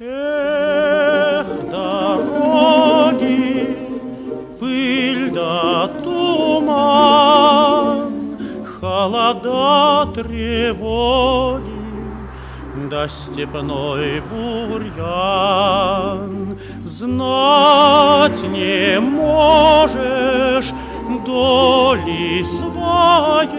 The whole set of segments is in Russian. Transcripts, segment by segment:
Эх, дороги, пыль да туман, Холода тревоги, да степной бурьян. Знать не можешь доли своей,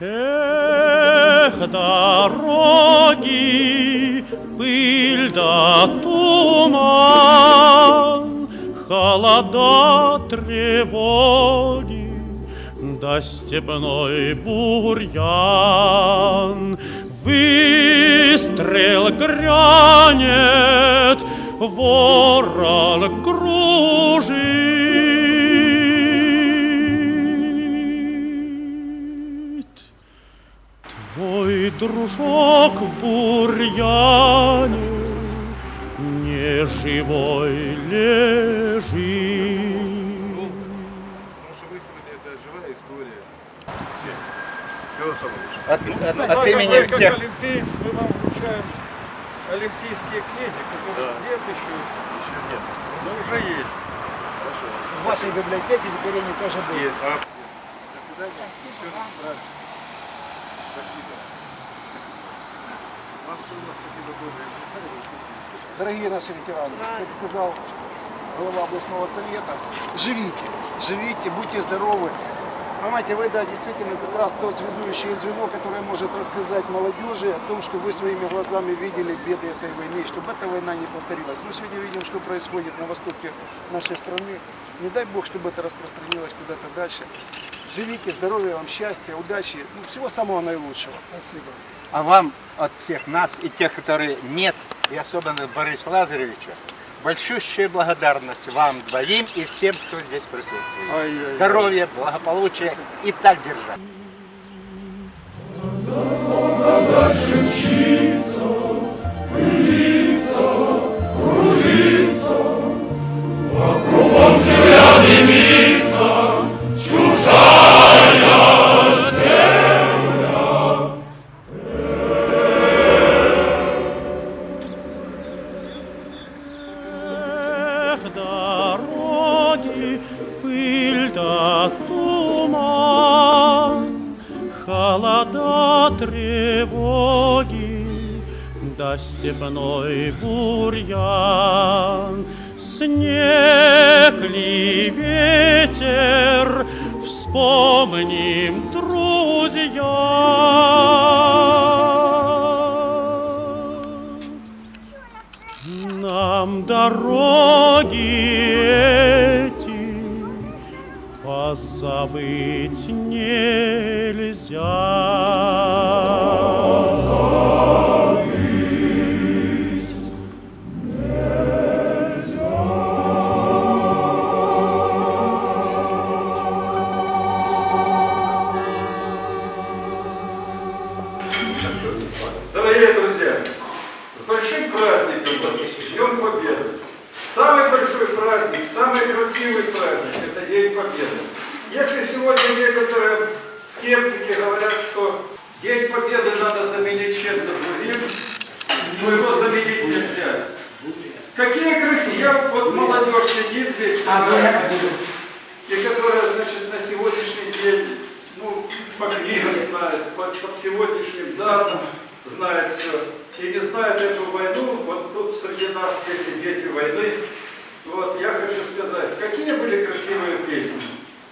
Эх, дороги, пыль да туман, Холода, тревоги, да степной бурьян. Выстрел грянет, ворон кружит. Дружок в бурьяне не живой лежит. Потому что вы сегодня это живая история. Все. Всего самого лучшего. От, от- от имени Как всех. олимпиец мы вам вручаем олимпийские книги, которых Да. нет еще, Еще нет. но уже есть. Хорошо. В вашей библиотеке теперь они тоже будут. а, До свидания. Еще раз. Спасибо. Спасибо. Вам все равно спасибо Боже. Дорогие наши ветераны, как сказал глава областного совета, живите, живите, будьте здоровы. Понимаете, война действительно как раз то связующее звено, которое может рассказать молодежи о том, что вы своими глазами видели беды этой войны, чтобы эта война не повторилась. Мы сегодня видим, что происходит на востоке нашей страны. Не дай Бог, чтобы это распространилось куда-то дальше. Живите, здоровья вам, счастья, удачи, ну, всего самого наилучшего. Спасибо. А вам от всех нас и тех, которые нет, и особенно Бориса Лазаревича, большущая благодарность вам двоим и всем, кто здесь присутствует. Здоровья, благополучия и так держать. Дороги, пыль да туман, Холода, тревоги, да степной бурьян. Снег ли ветер, вспомним, друзья. Нам дороги эти позабыть нельзя. Дорогие друзья, с большим праздником вас, Днем Победы. Самый большой праздник, самый красивый праздник – это День Победы. Если сегодня некоторые скептики говорят, что День Победы надо заменить чем-то другим, то его заменить нельзя. Какие красивые, я вот молодежь сидит здесь, которая- и которая, значит, на сегодняшний день, ну, по книгам знает, по, по сегодняшним данным знает все. И не знает эту войну, вот тут среди нас есть и дети войны. Вот, я хочу сказать, какие были красивые песни.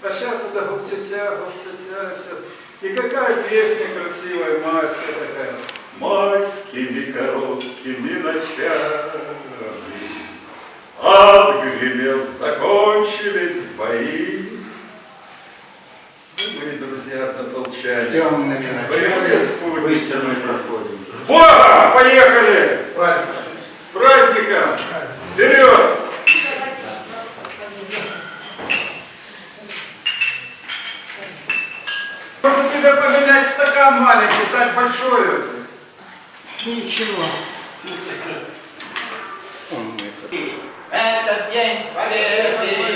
А сейчас это гуцетя, гуцетя, все. И какая песня красивая, майская такая. Майскими короткими ночами Отгремел, закончились бои зерна получается. Темными ночами вы со проходим. С Богом! Поехали! С праздником! С праздником! Вперед! Можно тебе поменять стакан маленький, так большой. Ничего. Это. Этот день победы!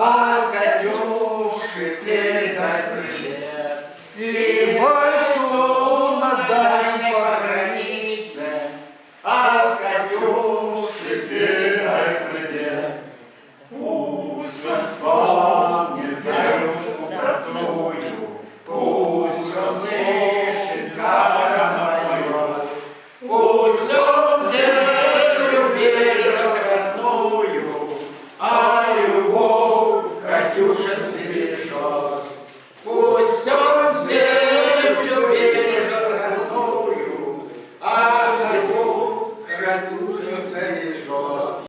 Valga